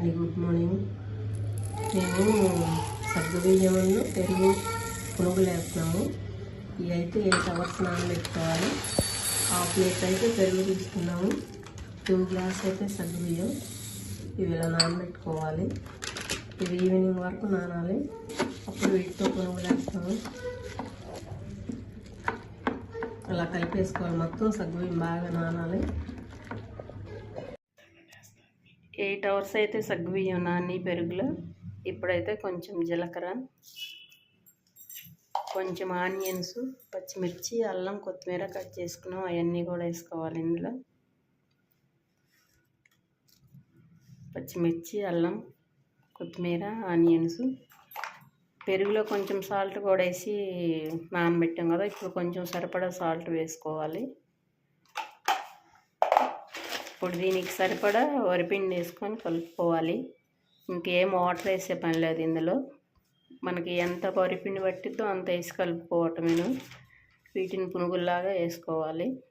అండి good morning. మేము సగ్గు బియ్యమును పెరుగు పునుగులు వేస్తున్నాము. ఇవి అయితే ఎయిట్ అవర్స్ నానబెట్టుకోవాలి హాఫ్ ప్లేట్ అయితే పెరుగు తీసుకున్నాము. టూ గ్లాస్ అయితే సగ్గు బియ్యం. ఇవి ఇలా నానబెట్టుకోవాలి. ఇవి ఈవినింగ్ వరకు నానాలి. అప్పుడు వీటితో పునుగులు వేస్తాము. అలా కలిపేసుకోవాలి. మొత్తం సగ్గు బియ్యం బాగా నానాలి. ఎయిట్ అవర్స్ అయితే సగ్గుబియ్యం నాని పెరుగులో? ఇప్పుడైతే కొంచెం జీలకర్ర కొంచెం ఆనియన్స్ పచ్చిమిర్చి అల్లం కొత్తిమీర కట్ చేసుకున్నాం. అవన్నీ కూడా వేసుకోవాలి ఇందులో. పచ్చిమిర్చి అల్లం కొత్తిమీర ఆనియన్స్. పెరుగులో కొంచెం సాల్ట్ కూడా వేసి నానబెట్టాం కదా ఇప్పుడు కొంచెం సరిపడా సాల్ట్ వేసుకోవాలి. ఇప్పుడు దీనికి సరిపడా వరిపిండి వేసుకొని కలుపుకోవాలి. ఇంకేం వాటర్ వేసే పని లేదు ఇందులో. మనకి ఎంత వరిపిండి పట్టిద్దో అంత వేసి కలుపుకోవటమేను. వీటిని పునుగుల్లాగా వేసుకోవాలి.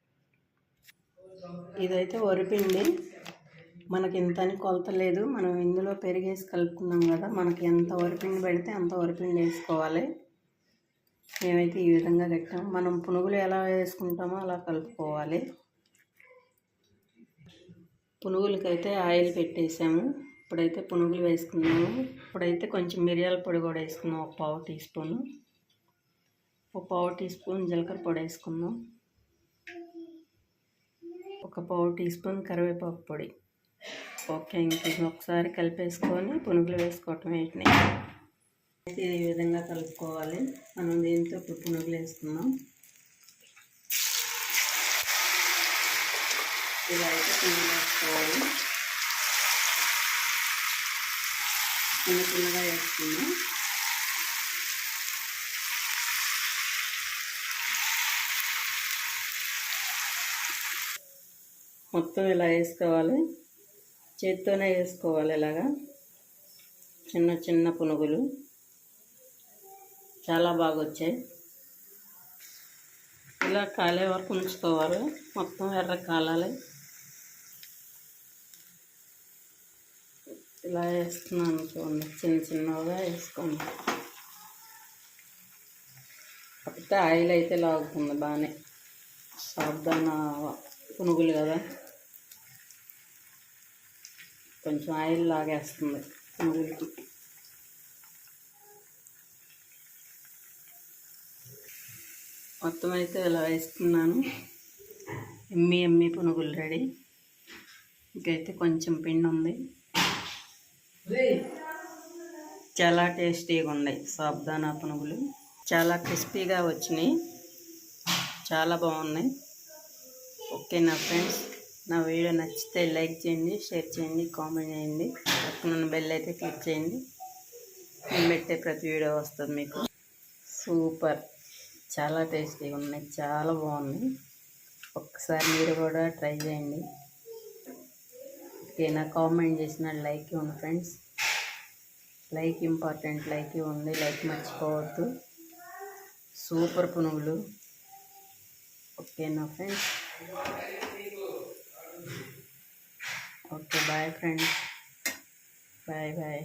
ఇదైతే వరిపిండి మనకి ఇంత అని కొలత లేదు. మనం ఇందులో పెరిగేసి కలుపుకున్నాం కదా మనకి ఎంత వరిపిండి పెడితే అంత వరిపిండి వేసుకోవాలి. మేమైతే ఈ విధంగా కట్టాం. మనం పునుగులు ఎలా వేసుకుంటామో అలా కలుపుకోవాలి. పునుగులకైతే ఆయిల్ పెట్టేసాము. ఇప్పుడైతే పునుగులు వేసుకున్నాము. ఇప్పుడైతే కొంచెం మిరియాల పొడి కూడా వేసుకున్నాం ఒక పావు టీ స్పూన్. ఒక పావు టీ స్పూన్ జీలకర్ర పొడి వేసుకున్నాం ఒక పావు టీ స్పూన్ కరివేపాకు పొడి. ఓకే ఇంక ఒకసారి కలిపేసుకొని పునుగులు వేసుకోవటం వీటిని అయితే ఈ విధంగా కలుపుకోవాలి. మనం దీంతో ఇప్పుడు పునుగులు వేసుకున్నాం ఇలా అయితే పునుగులు వేసుకోవాలి చిన్న చిన్నగా వేసుకున్నాం మొత్తం ఇలా వేసుకోవాలి. చేత్తోనే వేసుకోవాలి ఇలాగా. చిన్న చిన్న పునుగులు. చాలా బాగా వచ్చాయి. ఇలా కాలే వరకు ఉంచుకోవాలి. మొత్తం ఎర్ర కాలాలి. ఇలా వేస్తున్నాను చూడండి. చిన్న చిన్నగా వేసుకోండి కాకపోతే ఆయిల్ అయితే లాగుతుంది బాగానే. సాబ్దాన పునుగులు కదా. కొంచెం ఆయిల్ లాగేస్తుంది పునుగులకి. మొత్తం అయితే ఇలా వేస్తున్నాను. ఎమ్మి ఎమ్మి పునుగులు రెడీ. ఇంకైతే కొంచెం పిండి ఉంది. చాలా టేస్టీగా ఉన్నాయి సాబ్దానా పునుగులు చాలా క్రిస్పీగా వచ్చినాయి. చాలా బాగున్నాయి. ఓకే నా ఫ్రెండ్స్ నా వీడియో నచ్చితే లైక్ చేయండి షేర్ చేయండి కామెంట్ చేయండి. పక్కన బెల్ అయితే క్లిక్ చేయండి. నేను పెట్టే ప్రతి వీడియో వస్తుంది మీకు. సూపర్. చాలా టేస్టీగా ఉన్నాయి. చాలా బాగున్నాయి. ఒక్కసారి మీరు కూడా ట్రై చేయండి. ఓకే నా కామెంట్ చేసిన లైక్ ఇవ్వండి ఫ్రెండ్స్ లైక్ ఇంపార్టెంట్ లైక్ ఇవ్వండి లైక్ మర్చిపోవద్దు. సూపర్ పునుగులు. ఓకేనా friends okay bye friends bye bye